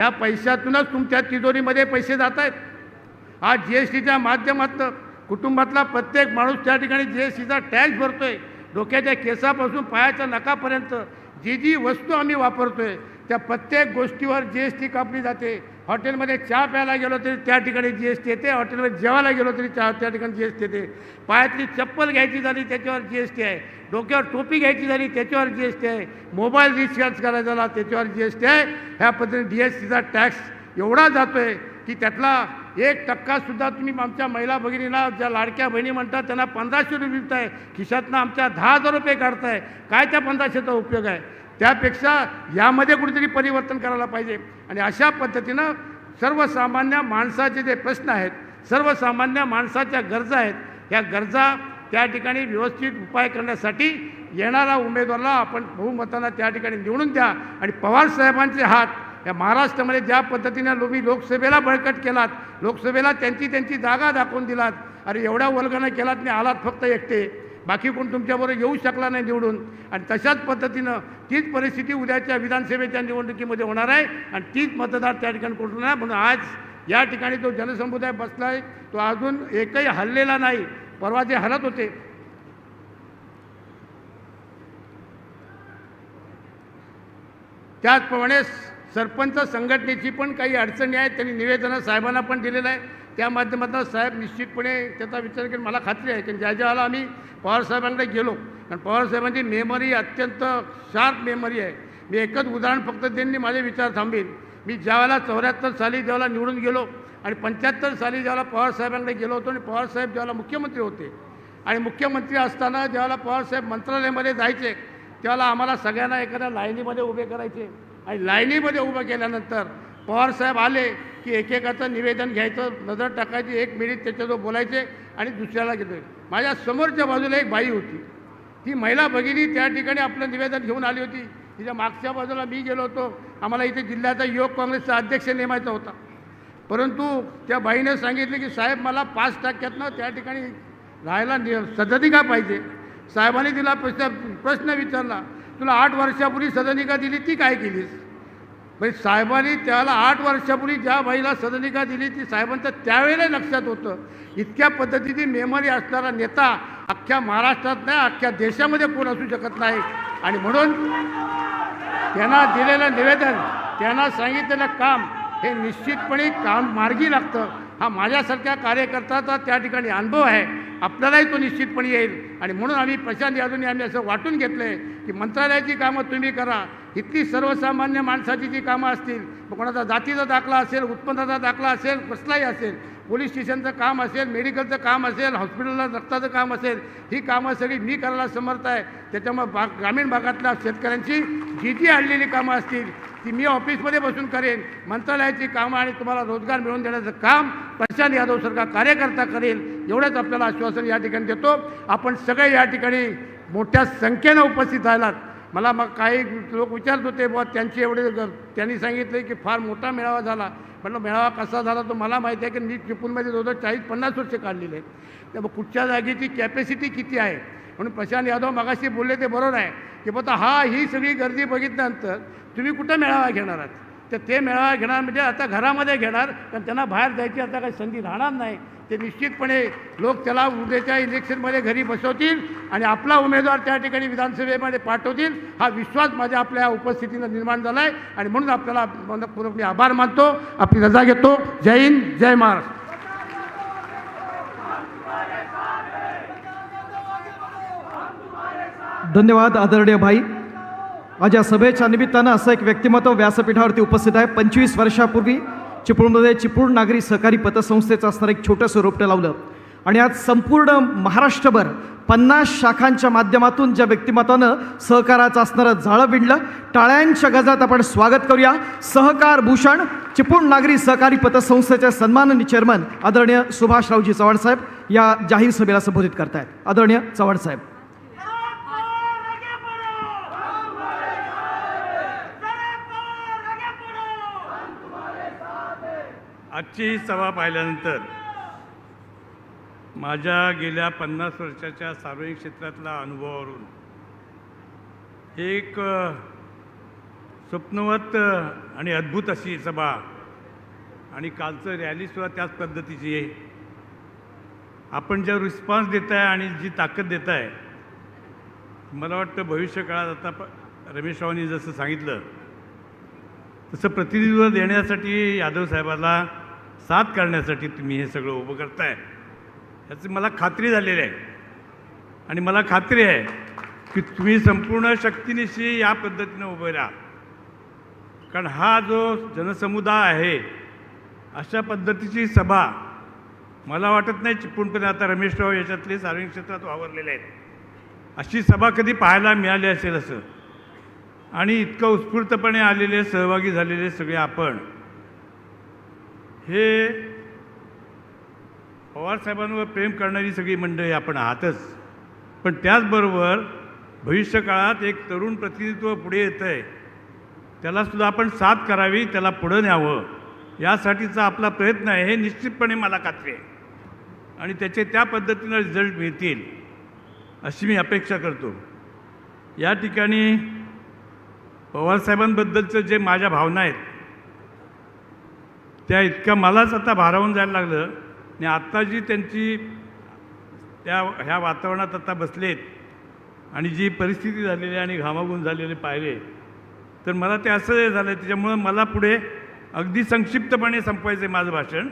या पैशातूनच तुमच्या तिजोरीमध्ये पैसे जात आहेत आज जी एस टीच्या माध्यमातनं कुटुंबातला प्रत्येक माणूस त्या ठिकाणी जी एस टीचा टॅक्स भरतोय. डोक्याच्या केसापासून पायाच्या नकापर्यंत जी जी वस्तू आम्ही वापरतोय त्या प्रत्येक गोष्टीवर जी एस टी कापली जाते. हॉटेलमध्ये चहा प्यायला गेलो तरी त्या ठिकाणी जी एस टी येते हॉटेलमध्ये जेवायला गेलो तरी चहा त्या ठिकाणी जी एस टी येते. पायातली चप्पल घ्यायची झाली त्याच्यावर जी एस टी आहे. डोक्यावर टोपी घ्यायची झाली त्याच्यावर जी एस टी आहे. मोबाईल रिचार्ज करायचा झाला त्याच्यावर जी एस टी आहे. ह्या पद्धतीने डी एस टीचा टॅक्स एवढा जातो आहे की त्यातला एक टक्कासुद्धा तुम्ही आमच्या महिला भगिनीला ज्या लाडक्या बहिणी म्हणतात त्यांना पंधराशे रुपये विकताय. खिशातनं आमच्या दहा हजार रुपये काढताय. काय त्या पंधराशेचा उपयोग आहे? त्यापेक्षा यामध्ये कुठेतरी परिवर्तन करायला पाहिजे. आणि अशा पद्धतीनं सर्वसामान्य माणसाचे जे प्रश्न आहेत सर्वसामान्य माणसाच्या गरजा आहेत ह्या गरजा त्या ठिकाणी व्यवस्थित उपाय करण्यासाठी येणारा उमेदवाराला आपण बहुमतानं त्या ठिकाणी निवडून द्या. आणि पवार साहेबांचे हात या महाराष्ट्रामध्ये ज्या पद्धतीनं तुम्ही लोकसभेला बळकट केलात लोकसभेला त्यांची त्यांची जागा दाखवून दिलात अरे एवढ्या वर्गानं केलात मी आलात फक्त एकटे. बाकी कोण तुमच्याबरोबर येऊ शकला नाही निवडून. आणि तशाच पद्धतीनं तीच परिस्थिती उद्याच्या विधानसभेच्या निवडणुकीमध्ये होणार आहे. आणि तीच मतदार त्या ठिकाणी कुठून आहे? म्हणून आज या ठिकाणी जो जनसमुदाय बसला आहे तो अजून एकही हल्लेला नाही. परवा जे हलत होते. त्याचप्रमाणे सरपंच संघटनेची पण काही अडचणी आहेत त्यांनी निवेदनं साहेबांना पण दिलेलं आहे. त्या माध्यमातून साहेब निश्चितपणे त्याचा विचार करून मला खात्री आहे की ज्या ज्यावेळेला आम्ही पवारसाहेबांकडे गेलो कारण पवारसाहेबांची मेमरी अत्यंत शार्प मेमरी आहे. मी एकच उदाहरण फक्त त्यांनी माझे विचार थांबेन मी ज्यावेळेला चौऱ्याहत्तर साली ज्यावेळेला निवडून गेलो आणि पंच्याहत्तर साली ज्यावेळेला पवारसाहेबांकडे गेलो होतो आणि पवारसाहेब ज्यावेळेला मुख्यमंत्री होते आणि मुख्यमंत्री असताना ज्यावेळेला पवारसाहेब मंत्रालयामध्ये जायचे त्यावेळेला आम्हाला सगळ्यांना एखाद्या लाईनीमध्ये उभे करायचे. आणि लाईनीमध्ये उभं केल्यानंतर पवारसाहेब आले की एकेकाचं निवेदन घ्यायचं नजर टाकायची एक मिनिट त्याच्याजवळ बोलायचे आणि दुसऱ्याला घेतो माझ्या समोरच्या बाजूला एक बाई होती. ती महिला भगिनी त्या ठिकाणी आपलं निवेदन घेऊन आली होती. तिच्या मागच्या बाजूला मी गेलो होतो. आम्हाला इथे जिल्ह्याचा युवक काँग्रेसचा अध्यक्ष नेमायचा होता. परंतु त्या बाईने सांगितले की साहेब मला पाच टक्क्यातनं त्या ठिकाणी राहायला नि सदनिका पाहिजे. साहेबांनी तिला प्रश्न प्रश्न विचारला. तुला आठ वर्षापूर्वी सदनिका दिली ती काय केलीस? म्हणजे साहेबांनी त्याला आठ वर्षापूर्वी ज्या बाईला सदनिका दिली ती साहेबांचं त्यावेळेला लक्षात होतं. इतक्या पद्धतीची मेमरी असणारा नेता अख्ख्या महाराष्ट्रात नाही अख्ख्या देशामध्ये कोण असू शकत नाही. आणि म्हणून त्यांना दिलेलं निवेदन त्यांना सांगितलेलं काम हे निश्चितपणे काम मार्गी लागतं. हा माझ्यासारख्या कार्यकर्त्याचा त्या ठिकाणी अनुभव आहे. आपल्यालाही तो निश्चितपणे येईल. आणि म्हणून आम्ही प्रशांत यादवनी आम्ही असं वाटून घेतलं आहे की मंत्रालयाची कामं तुम्ही करा. इतकी सर्वसामान्य माणसाची जी कामं असतील कोणाचा जातीचा दाखला असेल उत्पन्नाचा दाखला असेल कसलाही असेल पोलीस स्टेशनचं काम असेल मेडिकलचं काम असेल हॉस्पिटलला रक्ताचं काम असेल ही कामं सगळी मी करायला समर्थ आहे. त्याच्यामुळे भाग ग्रामीण भागातल्या शेतकऱ्यांची जी जी आणलेली कामं असतील ती मी ऑफिसमध्ये बसून करेन. मंत्रालयाची कामं आणि तुम्हाला रोजगार मिळवून देण्याचं काम प्रशांत यादवसारखा कार्यकर्ता करेल एवढंच आपल्याला आश्वासन या ठिकाणी देतो. आपण सगळे या ठिकाणी मोठ्या संख्येनं उपस्थित राहिलात. मला मग काही लोक विचारत होते बुवा त्यांचे एवढे ग- त्यांनी सांगितले की फार मोठा मेळावा झाला. म्हटलं मेळावा कसा झाला तो मला माहिती आहे की मी चिपळूणमध्ये जवळजवळ चाळीस पन्नास वर्ष काढलेले आहेत. मग कुठच्या जागेची कॅपॅसिटी किती आहे? म्हणून प्रशांत यादव मगाशी बोलले ते बरोबर आहे की बघा हा ही सगळी गर्दी बघितल्यानंतर तुम्ही कुठं मेळावा घेणार आहात? तर ते मेळावा घेणार म्हणजे आता घरामध्ये घेणार कारण त्यांना बाहेर जायची आता काही संधी राहणार नाही. ते निश्चितपणे लोक त्याला उद्याच्या इलेक्शनमध्ये घरी बसवतील आणि आपला उमेदवार त्या ठिकाणी विधानसभेमध्ये पाठवतील हा विश्वास माझ्या आपल्या उपस्थितीनं निर्माण झाला आहे आणि म्हणून आपल्याला मनपूर्वक मी आभार मानतो. आपली रजा घेतो. जय हिंद जय महाराष्ट्र. धन्यवाद आदरणीय भाई. माझ्या सभेच्या निमित्तानं असं एक व्यक्तिमत्व व्यासपीठावरती उपस्थित आहे. पंचवीस वर्षापूर्वी चिपळूणमध्ये चिपळूण नागरी सहकारी पतसंस्थेचं असणारं एक छोटंसं रोपटं लावलं. आणि आज संपूर्ण महाराष्ट्रभर पन्नास शाखांच्या माध्यमातून ज्या व्यक्तिमत्वानं सहकाराचं असणारं जाळं विणलं टाळ्यांच्या गजात आपण स्वागत करूया. सहकार भूषण चिपळूण नागरी सहकारी पतसंस्थेचे सन्माननीय चेअरमन आदरणीय सुभाषरावजी चव्हाण साहेब या जाहीर सभेला संबोधित करतायत. आदरणीय चव्हाण साहेब. आजची सभा पाहिल्यानंतर माझ्या गेल्या पन्नास वर्षाच्या सार्वजनिक क्षेत्रातल्या अनुभवावरून एक स्वप्नवत आणि अद्भुत अशी सभा आणि कालचं रॅलीसुद्धा त्याच पद्धतीची आहे. आपण ज्या रिस्पॉन्स देत आहे आणि जी ताकद देत आहे मला वाटतं भविष्य काळात आता प रमेश रावांनी जसं सांगितलं तसं प्रतिनिधित्व देण्यासाठी यादव साहेबाला साथ करण्यासाठी तुम्ही हे सगळं उभं करताय. याची मला खात्री झालेली आहे. आणि मला खात्री आहे की तुम्ही संपूर्ण शक्तीनिशी या पद्धतीनं उभे राहा. कारण हा जो जनसमुदाय आहे अशा पद्धतीची सभा मला वाटत नाही चिपूणपणे आता रमेशराव याच्यातले सार्वजनिक क्षेत्रात वावरलेले आहेत. अशी सभा कधी पाहायला मिळाली असेल असं. आणि इतकं उत्स्फूर्तपणे आलेले सहभागी झालेले सगळे आपण हे पवारसाहेबांवर प्रेम करणारी सगळी मंडळी आपण आहातच. पण त्याचबरोबर भविष्यकाळात एक तरुण प्रतिनिधित्व पुढे येतं आहे त्यालासुद्धा आपण साथ करावी त्याला पुढं न्यावं. यासाठीचा आपला प्रयत्न आहे हे निश्चितपणे मला खात्री आहे. आणि त्याचे त्या पद्धतीनं रिझल्ट मिळतील अशी मी अपेक्षा करतो. या ठिकाणी पवारसाहेबांबद्दलचं जे माझ्या भावना आहेत त्या इतक्या मलाच आता भारावून जायला लागलं. आणि आत्ता जी त्यांची त्या ह्या वातावरणात आता बसलेत आणि जी परिस्थिती झालेली आहे आणि घामाघूम झालेले पाहिले तर मला ते असं झालं त्याच्यामुळं मला पुढे अगदी संक्षिप्तपणे संपवायचं आहे माझं भाषण.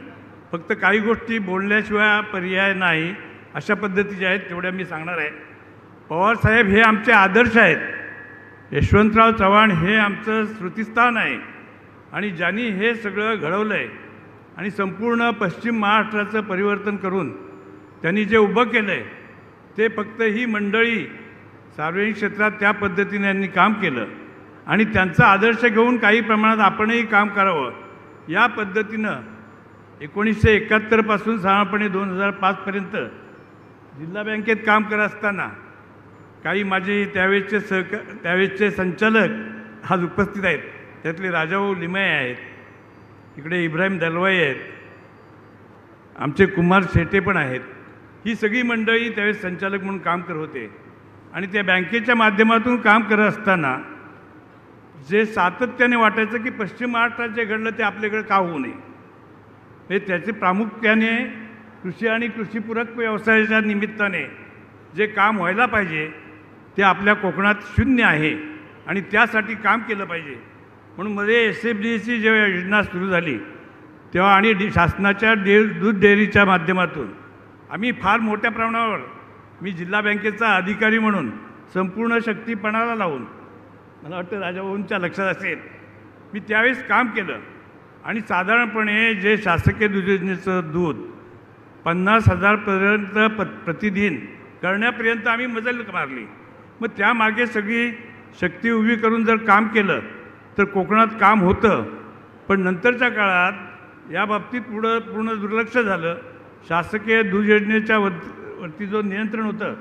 फक्त काही गोष्टी बोलण्याशिवाय पर्याय नाही अशा पद्धतीच्या आहेत तेवढ्या मी सांगणार आहे. पवारसाहेब हे आमचे आदर्श आहेत. यशवंतराव चव्हाण हे आमचं स्मृतिस्थान आहे. आणि ज्यांनी हे सगळं घडवलं आहे आणि संपूर्ण पश्चिम महाराष्ट्राचं परिवर्तन करून त्यांनी जे उभं केलं आहे ते फक्त ही मंडळी सार्वजनिक क्षेत्रात त्या पद्धतीने यांनी काम केलं. आणि त्यांचा आदर्श घेऊन काही प्रमाणात आपणही काम करावं या पद्धतीनं एकोणीसशे एकाहत्तरपासून साधारणपणे दोन हजार पाचपर्यंत जिल्हा बँकेत काम करत असताना काही माझे त्यावेळेसचे सहक त्यावेळेसचे संचालक आज उपस्थित आहेत. त्यातले राजाभाऊ लिमय आहेत. इकडे इब्राहिम दलवाई आहेत. आमचे कुमार शेटे पण आहेत. ही सगळी मंडळी त्यावेळेस संचालक म्हणून काम करत होते. आणि त्या बँकेच्या माध्यमातून काम करत असताना जे सातत्याने वाटायचं की पश्चिम महाराष्ट्रात जे घडलं ते आपल्याकडे का होऊ नये? हे त्याचे प्रामुख्याने कृषी आणि कृषीपूरक व्यवसायाच्या निमित्ताने जे काम व्हायला पाहिजे ते आपल्या कोकणात शून्य आहे आणि त्यासाठी काम केलं पाहिजे. म्हणून मध्ये एस एफ डीची जेव्हा योजना सुरू झाली तेव्हा आणि डी शासनाच्या डे दूध डेअरीच्या माध्यमातून आम्ही फार मोठ्या प्रमाणावर मी जिल्हा बँकेचा अधिकारी म्हणून संपूर्ण शक्तीपणाला लावून मला वाटतं राजाभाऊंच्या लक्षात असेल मी त्यावेळेस काम केलं. आणि साधारणपणे जे शासकीय दूध योजनेचं दूध पन्नास हजारपर्यंत प प्रतिदिन करण्यापर्यंत आम्ही मजल मारली. मग त्यामागे सगळी शक्ती उभी करून जर काम केलं तर कोकणात काम होतं. पण नंतरच्या काळात या बाबतीत पुढं पूर्ण दुर्लक्ष झालं. शासकीय दूध वत वर वरती जो नियंत्रण होतं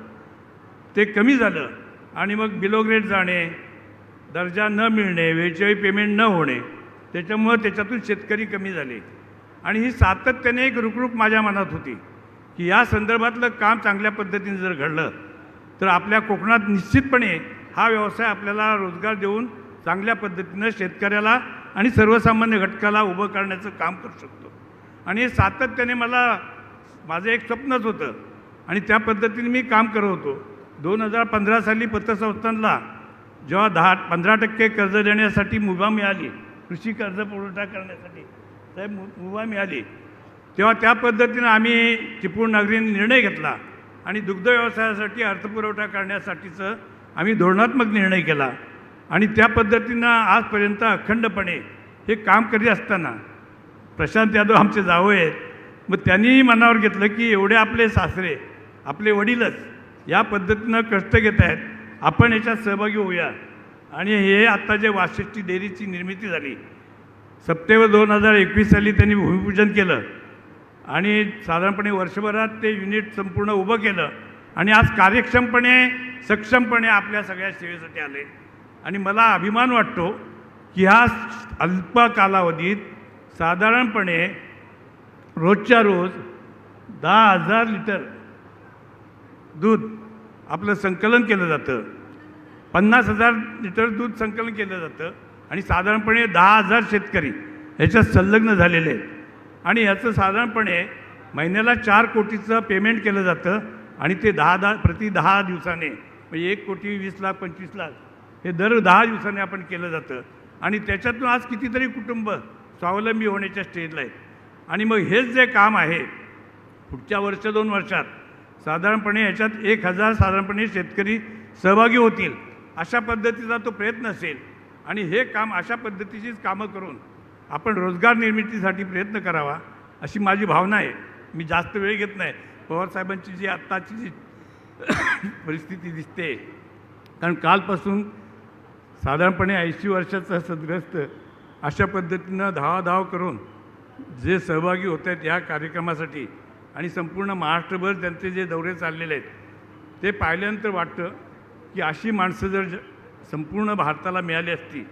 ते कमी झालं. आणि मग बिलोग्रेड जाणे दर्जा न मिळणे वेळच्यावेळी पेमेंट न होणे त्याच्यामुळं त्याच्यातून शेतकरी कमी झाले. आणि ही सातत्याने एक रुकरुक माझ्या मनात होती की या संदर्भातलं काम चांगल्या पद्धतीने जर घडलं तर आपल्या कोकणात निश्चितपणे हा व्यवसाय आपल्याला रोजगार देऊन चांगल्या पद्धतीनं शेतकऱ्याला आणि सर्वसामान्य घटकाला उभं करण्याचं काम करू शकतो. आणि हे सातत्याने मला माझं एक स्वप्नच होतं. आणि त्या पद्धतीने मी काम करत होतो. दोन हजार पंधरा साली पतसंस्थांना जेव्हा दहा पंधरा टक्के कर्ज देण्यासाठी मुभा मिळाली कृषी कर्ज पुरवठा करण्यासाठी साहेब मु मुभा मिळाली तेव्हा त्या पद्धतीनं आम्ही चिपळूण नागरीने निर्णय घेतला. आणि दुग्ध व्यवसायासाठी अर्थपुरवठा करण्यासाठीचं आम्ही धोरणात्मक निर्णय केला. आणि त्या पद्धतीनं आजपर्यंत अखंडपणे हे काम करीत असताना प्रशांत यादव आमचे जावं आहेत. मग त्यांनीही मनावर घेतलं की एवढे आपले सासरे आपले वडीलच या पद्धतीनं कष्ट घेत आहेत. आपण याच्यात सहभागी होऊया. आणि हे आत्ता जे वाशिष्ठी डेअरीची निर्मिती झाली सप्टेंबर दोन हजार एकवीस साली त्यांनी भूमिपूजन केलं आणि साधारणपणे वर्षभरात ते युनिट संपूर्ण उभं केलं आणि आज कार्यक्षमपणे सक्षमपणे आपल्या सगळ्या सेवेसाठी आले. आणि मला अभिमान वाटतो की ह्या अल्प कालावधीत साधारणपणे रोजच्या रोज दहा हजार लिटर दूध आपलं संकलन केलं जातं. पन्नास हजार लिटर दूध संकलन केलं जातं आणि साधारणपणे दहा हजार शेतकरी ह्याच्यात संलग्न झालेले आहेत. आणि याचं साधारणपणे महिन्याला चार कोटीचं पेमेंट केलं जातं आणि ते दहा दहा प्रति दहा दिवसाने म्हणजे एक कोटी वीस लाख पंचवीस लाख हे दर दहा दिवसांनी आपण केलं जातं. आणि त्याच्यातून आज कितीतरी कुटुंब स्वावलंबी होण्याच्या स्टेजला आहेत. आणि मग हेच जे काम आहे पुढच्या वर्ष दोन वर्षात साधारणपणे याच्यात एक हजार साधारणपणे शेतकरी सहभागी होतील अशा पद्धतीचा तो प्रयत्न असेल. आणि हे काम अशा पद्धतीचीच कामं करून आपण रोजगार निर्मितीसाठी प्रयत्न करावा अशी माझी भावना आहे. मी जास्त वेळ घेत नाही. पवारसाहेबांची जी आत्ताची जी परिस्थिती दिसते कारण कालपासून साधारणपणे ऐंशी वर्षाचा सदग्रस्त अशा पद्धतीनं धावाधाव करून जे सहभागी होत आहेत या कार्यक्रमासाठी आणि संपूर्ण महाराष्ट्रभर त्यांचे जे दौरे चाललेले आहेत ते पाहिल्यानंतर वाटतं की अशी माणसं जर ज- संपूर्ण भारताला मिळाली असती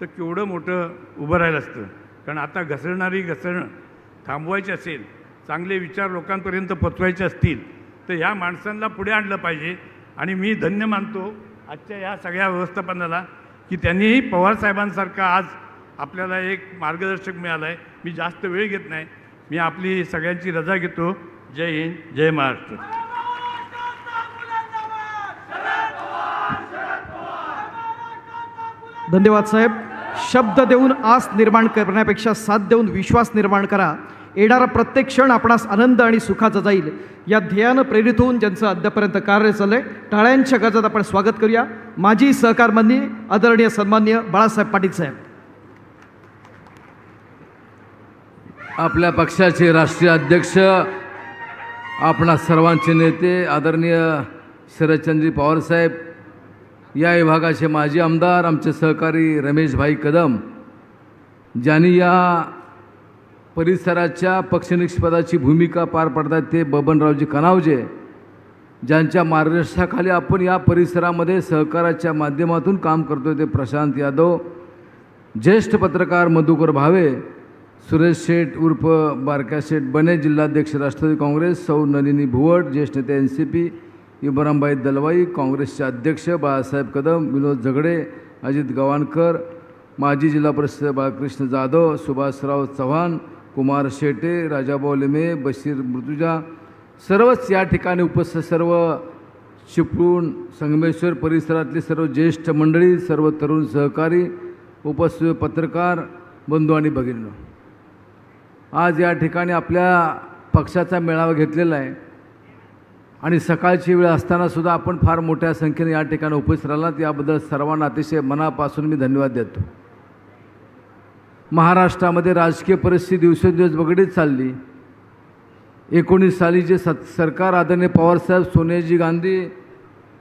तर केवढं मोठं उभं राहिलं असतं. कारण आता घसरणारी घसरणं थांबवायची असेल चांगले विचार लोकांपर्यंत पोचवायचे असतील तर ह्या माणसांना पुढे आणलं पाहिजे. आणि मी धन्य मानतो आजच्या या सगळ्या व्यवस्थापनाला की त्यांनीही पवारसाहेबांसारखा आज आपल्याला एक मार्गदर्शक मिळालं आहे मी जास्त वेळ घेत नाही. मी आपली सगळ्यांची रजा घेतो. जय हिंद जय महाराष्ट्र. धन्यवाद साहेब. शब्द देऊन आस निर्माण करण्यापेक्षा साथ देऊन विश्वास निर्माण करा. येणारा प्रत्येक क्षण आपणास आनंद आणि सुखाचा जाईल. या ध्येयानं प्रेरित होऊन ज्यांचं अद्यापर्यंत कार्य चाललंय टाळ्यांच्या गजात आपण स्वागत करूया. माजी सहकारमंत्री आदरणीय सन्मान्य बाळासाहेब पाटील साहेब. आपल्या पक्षाचे राष्ट्रीय अध्यक्ष आपणा सर्वांचे नेते आदरणीय शरदचंद्री पवारसाहेब या विभागाचे माजी आमदार आमचे सहकारी रमेशभाई कदम ज्यांनी या परिसराच्या पक्षनिष्पदाची भूमिका पार पाडतात ते बबनरावजी कनावजे ज्यांच्या मार्गदर्शनाखाली आपण या परिसरामध्ये सहकाराच्या माध्यमातून काम करतोय ते प्रशांत यादव ज्येष्ठ पत्रकार मधुकर भावे सुरेश शेठ उर्फ बारक्या शेठ बने जिल्हाध्यक्ष राष्ट्रवादी काँग्रेस सौ नलिनी भुवट ज्येष्ठ नेते N C P Ibrambai Dalwai काँग्रेसचे अध्यक्ष बाळासाहेब कदम विनोद झगडे अजित गवाणकर माजी जिल्हा परिषद बाळकृष्ण जाधव सुभाषराव चव्हाण कुमार शेटे राजाभाऊ लिमे बशीर मृतुजा सर्वच या ठिकाणी उपस्थित सर्व चिपळूण संगमेश्वर परिसरातली सर्व ज्येष्ठ मंडळी सर्व तरुण सहकारी उपस्थित पत्रकार बंधू आणि भगिनी आज या ठिकाणी आपल्या पक्षाचा मेळावा घेतलेला आहे. आणि सकाळची वेळ असतानासुद्धा आपण फार मोठ्या संख्येने या ठिकाणी उपस्थित राहिलात. याबद्दल सर्वांना अतिशय मनापासून मी धन्यवाद देतो. महाराष्ट्रामध्ये राजकीय परिस्थिती दिवसेंदिवस बघडीत चालली. एकोणीस साली जे सत सरकार आदरणीय पवारसाहेब सोनियाजी गांधी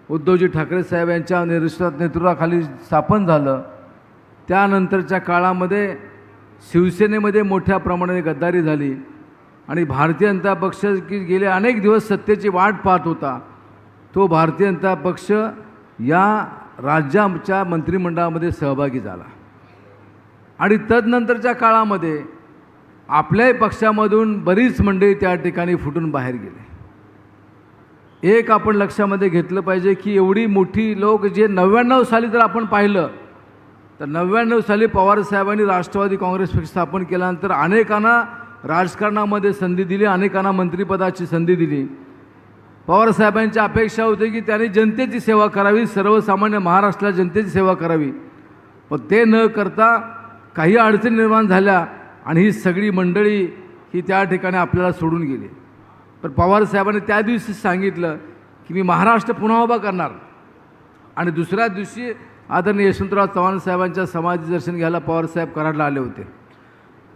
उद्धवजी ठाकरे साहेब यांच्या नेतृत्वात नेतृत्वाखाली स्थापन झालं. त्यानंतरच्या काळामध्ये शिवसेनेमध्ये मोठ्या प्रमाणाने गद्दारी झाली आणि भारतीय जनता पक्ष की गेले अनेक दिवस सत्तेची वाट पाहत होता तो भारतीय जनता पक्ष या राज्याच्या मंत्रिमंडळामध्ये सहभागी झाला. आणि तदनंतरच्या काळामध्ये आपल्याही पक्षामधून बरीच मंडळी त्या ठिकाणी फुटून बाहेर गेले. एक आपण लक्षामध्ये घेतलं पाहिजे की एवढी मोठी लोक जे नव्याण्णव साली जर आपण पाहिलं तर नव्याण्णव साली पवारसाहेबांनी राष्ट्रवादी काँग्रेस पक्ष स्थापन केल्यानंतर अनेकांना राजकारणामध्ये संधी दिली अनेकांना मंत्रिपदाची संधी दिली. पवारसाहेबांची अपेक्षा होती की त्यांनी जनतेची सेवा करावी सर्वसामान्य महाराष्ट्राला जनतेची सेवा करावी. पण ते न करता काही अडचणी निर्माण झाल्या आणि ही सगळी मंडळी ही त्या ठिकाणी आपल्याला सोडून गेली. पण पवारसाहेबांनी त्या दिवशी सांगितलं की मी महाराष्ट्र पुन्हा उभा करणार. आणि दुसऱ्या दिवशी आदरणीय यशवंतराव चव्हाण साहेबांच्या समाधी दर्शन घ्यायला पवारसाहेब कराडला आले होते.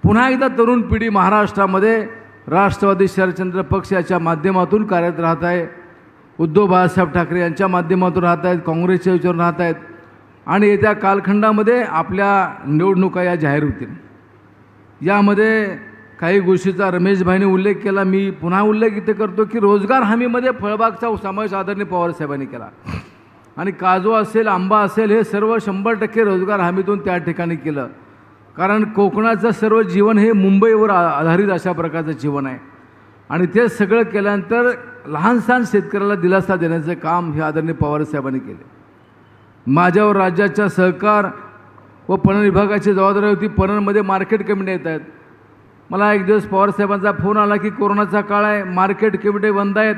पुन्हा एकदा तरुण पिढी महाराष्ट्रामध्ये राष्ट्रवादी शरदचंद्र पक्ष याच्या माध्यमातून कार्यरत राहत आहे. उद्धव बाळासाहेब ठाकरे यांच्या माध्यमातून राहत आहेत काँग्रेसच्या विचारून राहत आहेत. आणि येत्या कालखंडामध्ये आपल्या निवडणुका या जाहीर होतील. यामध्ये काही गोष्टीचा रमेशभाईने उल्लेख केला मी पुन्हा उल्लेख इथे करतो की रोजगार हमीमध्ये फळबागचा समावेश आदरणीय पवारसाहेबांनी केला. आणि काजू असेल आंबा असेल हे सर्व शंभर टक्के रोजगार हमीतून त्या ठिकाणी केलं. कारण कोकणाचं सर्व जीवन हे मुंबईवर आधारित अशा प्रकारचं जीवन आहे. आणि ते सगळं केल्यानंतर लहानसहान शेतकऱ्याला दिलासा देण्याचं काम हे आदरणीय पवारसाहेबांनी केले. माझ्यावर राज्याचा सहकार व पणन विभागाची जबाबदारी होती. पणनमध्ये मार्केट कमिट्या येत आहेत मला एक दिवस पवारसाहेबांचा फोन आला की कोरोनाचा काळ आहे. मार्केट कमिट्या बंद आहेत.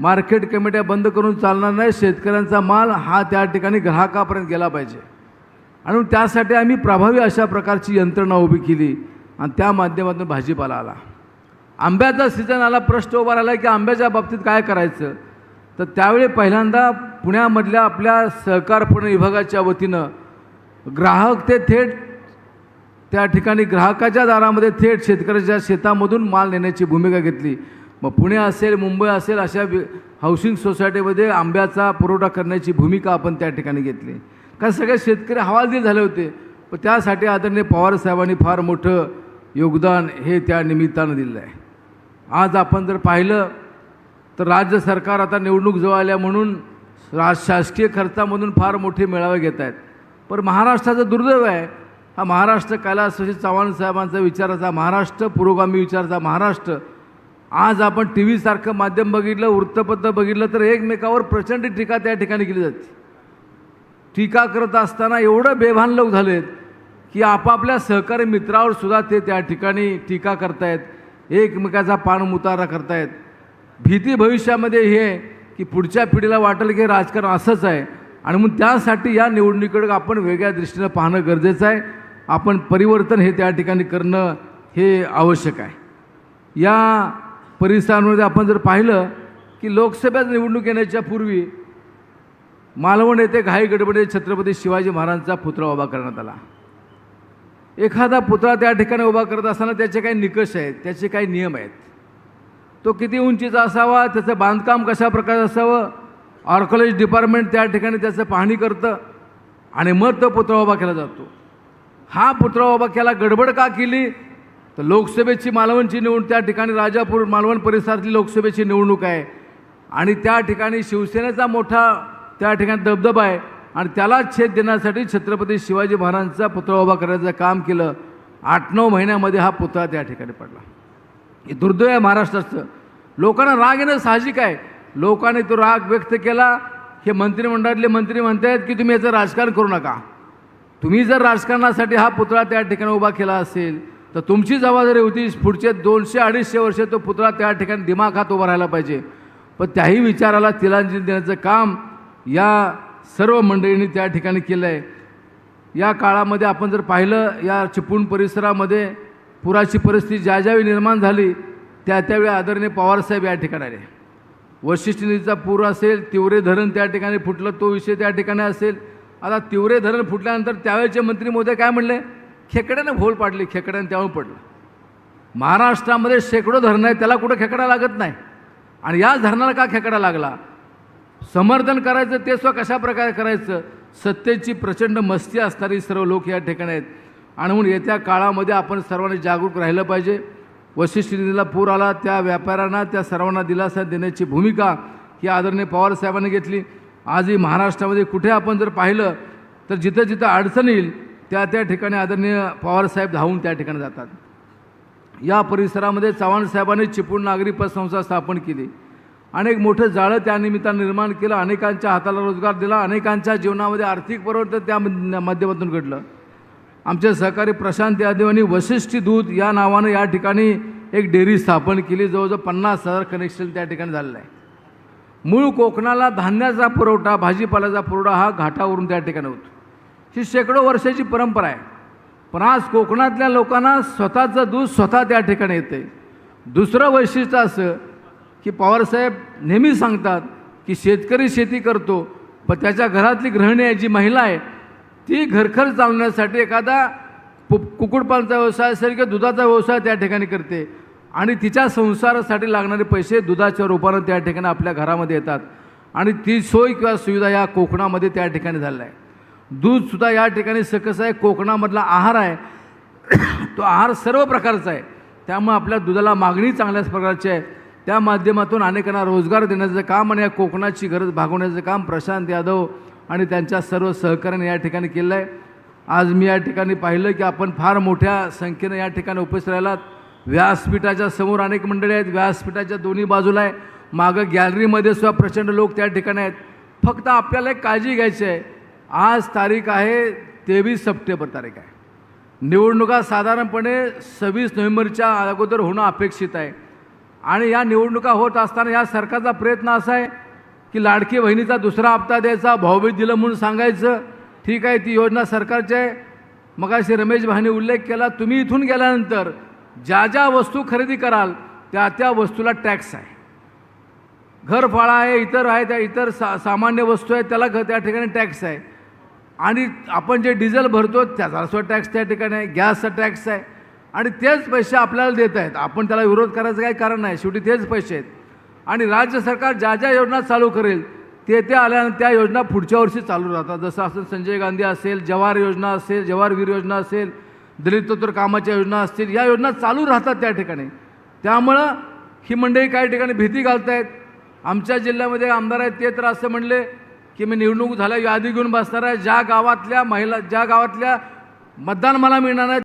मार्केट कमिट्या बंद करून चालणार नाही. शेतकऱ्यांचा माल हा त्या ठिकाणी ग्राहकापर्यंत गेला पाहिजे. आणि त्यासाठी आम्ही प्रभावी अशा प्रकारची यंत्रणा उभी केली. आणि त्या माध्यमातून भाजीपाला आला. आंब्याचा सीझन आला. प्रश्न उभा राहिला की आंब्याच्या बाबतीत काय करायचं? तर त्यावेळी पहिल्यांदा पुण्यामधल्या आपल्या सहकार विभागाच्या वतीनं ग्राहक ते थेट त्या ठिकाणी ग्राहकाच्या दारामध्ये थेट शेतकऱ्याच्या शेतामधून माल नेण्याची भूमिका घेतली. मग पुणे असेल मुंबई असेल अशा हाऊसिंग सोसायटीमध्ये आंब्याचा पुरवठा करण्याची भूमिका आपण त्या ठिकाणी घेतली. कारण सगळे शेतकरी हवालदिल झाले होते. पण त्यासाठी आदरणीय पवारसाहेबांनी फार मोठं योगदान हे त्या निमित्तानं दिलं आहे. आज आपण जर पाहिलं तर राज्य सरकार आता निवडणूक जवळ आल्या म्हणून राज शासकीय खर्चामधून फार मोठे मेळावे घेत आहेत. पण महाराष्ट्राचं दुर्दैव आहे हा महाराष्ट्र कैलासवासी चव्हाण साहेबांचा विचाराचा महाराष्ट्र पुरोगामी विचाराचा महाराष्ट्र. आज आपण टी व्हीसारखं माध्यम बघितलं वृत्तपत्र बघितलं तर एकमेकावर प्रचंड टीका त्या ठिकाणी केली जाते. टीका करत असताना एवढं बेभान लोक झालेत की आपापल्या सहकारी मित्रावर सुद्धा ते त्या ठिकाणी टीका करतायत एकमेकाचा पाणमुतारा करतायत. भीती भविष्यामध्ये हे की पुढच्या पिढीला वाटेल की राजकारण असंच आहे. आणि मग त्यासाठी या निवडणुकीकडे आपण वेगळ्या दृष्टीनं पाहणं गरजेचं आहे. आपण परिवर्तन हे त्या ठिकाणी करणं हे आवश्यक आहे. या परिसरामध्ये आपण जर पाहिलं की लोकसभेत निवडणूक येण्याच्या पूर्वी मालवण येथे घाई गडबडीत छत्रपती शिवाजी महाराजांचा पुतळा उभा करण्यात आला. एखादा पुतळा त्या ठिकाणी उभा करत असताना त्याचे काही निकष आहेत त्याचे काही नियम आहेत. तो किती उंचीचा असावा त्याचं बांधकाम कशा प्रकारचं असावं? ऑर्कोलॉजी डिपार्टमेंट त्या ठिकाणी त्याचं पाहणी करतं आणि मग तो पुतळा उभा केला जातो. हा पुतळा उभा केला गडबड का केली? तर लोकसभेची मालवणची निवडणूक त्या ठिकाणी राजापूर मालवण परिसरातली लोकसभेची निवडणूक आहे. आणि त्या ठिकाणी शिवसेनेचा मोठा त्या ठिकाणी दबदबा आहे. आणि त्याला छेद देण्यासाठी छत्रपती शिवाजी महाराजांचा पुतळा उभा करायचं काम केलं. आठ नऊ महिन्यामध्ये हा पुतळा त्या ठिकाणी पडला. हे दुर्दैव आहे महाराष्ट्राचं. लोकांना राग येणं साहजिक आहे. लोकांनी तो राग व्यक्त केला हे मंत्रिमंडळातले मंत्री म्हणतात की तुम्ही याचं राजकारण करू नका. तुम्ही जर राजकारणासाठी हा पुतळा त्या ठिकाणी उभा केला असेल तर तुमची जबाबदारी होती पुढचे दोनशे अडीचशे वर्ष तो पुतळा त्या ठिकाणी दिमाखात उभा राहायला पाहिजे. पण त्याही विचाराला तिलांजली देण्याचं काम या सर्व मंडळींनी त्या ठिकाणी केलं आहे या काळामध्ये आपण जर पाहिलं या चिपळूण परिसरामध्ये पुराची परिस्थिती ज्या ज्यावेळी निर्माण झाली त्या त्यावेळी आदरणीय पवारसाहेब या ठिकाणी आले. वशिष्ठ नदीचा पूर असेल तिवरे धरण त्या ठिकाणी फुटलं तो विषय त्या ठिकाणी असेल. आता तिवरे धरण फुटल्यानंतर त्यावेळेचे मंत्री मोदी काय म्हणले? खेकड्यानं भोल पाडली खेकड्यानं त्यावेळी पडलं. महाराष्ट्रामध्ये शेकडो धरणं आहे त्याला कुठं खेकडा लागत नाही. आणि या धरणाला का खेकडा लागला? समर्थन करायचं ते स्व कशा प्रकारे करायचं? सत्तेची प्रचंड मस्ती असणारी सर्व लोक या ठिकाणी आहेत. आणि म्हणून येत्या काळामध्ये आपण सर्वांनी जागरूक राहिलं पाहिजे. वशिष्ठनीतीला पूर आला त्या व्यापाऱ्यांना त्या सर्वांना दिलासा देण्याची भूमिका ही आदरणीय पवारसाहेबांनी घेतली. आजही महाराष्ट्रामध्ये कुठे आपण जर पाहिलं तर जिथं जिथं अडचण येईल त्या त्या ठिकाणी आदरणीय पवारसाहेब धावून त्या ठिकाणी जातात. या परिसरामध्ये चव्हाण साहेबांनी चिपळूण नागरी पतसंस्था स्थापन केली. अनेक मोठं जाळं त्या निमित्तानं निर्माण केलं अनेकांच्या हाताला रोजगार दिला अनेकांच्या जीवनामध्ये आर्थिक परिवर्तन त्या माध्यमातून घडलं. आमचे सहकारी प्रशांत यादव यांनी वशिष्ठी दूध या नावानं या ठिकाणी एक डेअरी स्थापन केली जवळजवळ पन्नास हजार कनेक्शन त्या ठिकाणी झालेलं आहे. मूळ कोकणाला धान्याचा पुरवठा भाजीपाल्याचा पुरवठा हा घाटावरून त्या ठिकाणी होतो. ही शेकडो वर्षाची परंपरा आहे. पण आज कोकणातल्या लोकांना स्वतःचं दूध स्वतः त्या ठिकाणी येते दुसरं वैशिष्ट्य असं की पवारसाहेब नेहमी सांगतात की शेतकरी शेती करतो पण त्याच्या घरातली गृहिणी आहे जी महिला आहे ती घरखर्च चालवण्यासाठी एखादा पु कुक्कुटपालनचा व्यवसाय असेल किंवा दुधाचा व्यवसाय त्या ठिकाणी करते. आणि तिच्या संसारासाठी लागणारे पैसे दुधाच्या रूपानं त्या ठिकाणी आपल्या घरामध्ये येतात. आणि ती सोय किंवा सुविधा या कोकणामध्ये त्या ठिकाणी झालेला आहे दूधसुद्धा या ठिकाणी सकस आहे. कोकणामधला आहार आहे. तो आहार सर्व प्रकारचा आहे. त्यामुळे आपल्या दुधाला मागणी चांगल्याच प्रकारची आहे. त्या माध्यमातून अनेकांना रोजगार देण्याचं काम आणि या कोकणाची गरज भागवण्याचं काम प्रशांत यादव आणि त्यांच्या सर्व सहकार्याने या ठिकाणी केलं आहे. आज मी या ठिकाणी पाहिलं की आपण फार मोठ्या संख्येनं या ठिकाणी उपस्थित राहिलात. व्यासपीठाच्या समोर अनेक मंडळी आहेत. व्यासपीठाच्या दोन्ही बाजूला आहे. मागं गॅलरीमध्ये सुद्धा प्रचंड लोक त्या ठिकाणी आहेत. फक्त आपल्याला एक काळजी घ्यायची आहे. आज तारीख आहे तेवीस सप्टेंबर तारीख आहे. निवडणुका साधारणपणे सव्वीस नोव्हेंबरच्या अगोदर होणं अपेक्षित आहे. आणि या निवडणुका होत असताना या सरकारचा प्रयत्न असा आहे की लाडकी बहिणीचा दुसरा हप्ता द्यायचा भाऊबीज दिलं म्हणून सांगायचं ठीक आहे ती योजना सरकारची आहे. मगाशी रमेश भाईने उल्लेख केला तुम्ही इथून गेल्यानंतर ज्या ज्या वस्तू खरेदी कराल त्या त्या वस्तूला टॅक्स आहे. घरफाळा आहे इतर आहे त्या इतर सा सामान्य वस्तू आहे त्याला त्या ठिकाणी टॅक्स आहे. आणि आपण जे डिझेल भरतो त्याचा टॅक्स त्या ठिकाणी आहे गॅसचा टॅक्स आहे. आणि तेच पैसे आपल्याला देत आहेत. आपण त्याला विरोध करायचं काही कारण नाही. शेवटी तेच पैसे आहेत. आणि राज्य सरकार ज्या ज्या योजना चालू करेल ते ते आल्यानंतर त्या योजना पुढच्या वर्षी चालू राहतात. जसं असं संजय गांधी असेल जवाहर योजना असेल जवारवीर योजना असेल दलितोत्तर कामाच्या योजना असतील या योजना चालू राहतात त्या ठिकाणी. त्यामुळं ही मंडळी काही ठिकाणी भीती घालत आहेत आमच्या जिल्ह्यामध्ये आमदार आहेत ते तर असं म्हणले की मी निवडणूक झाल्या यादी घेऊन बसणार आहे. ज्या गावातल्या महिला ज्या गावातल्या मतदान मला मिळणार आहे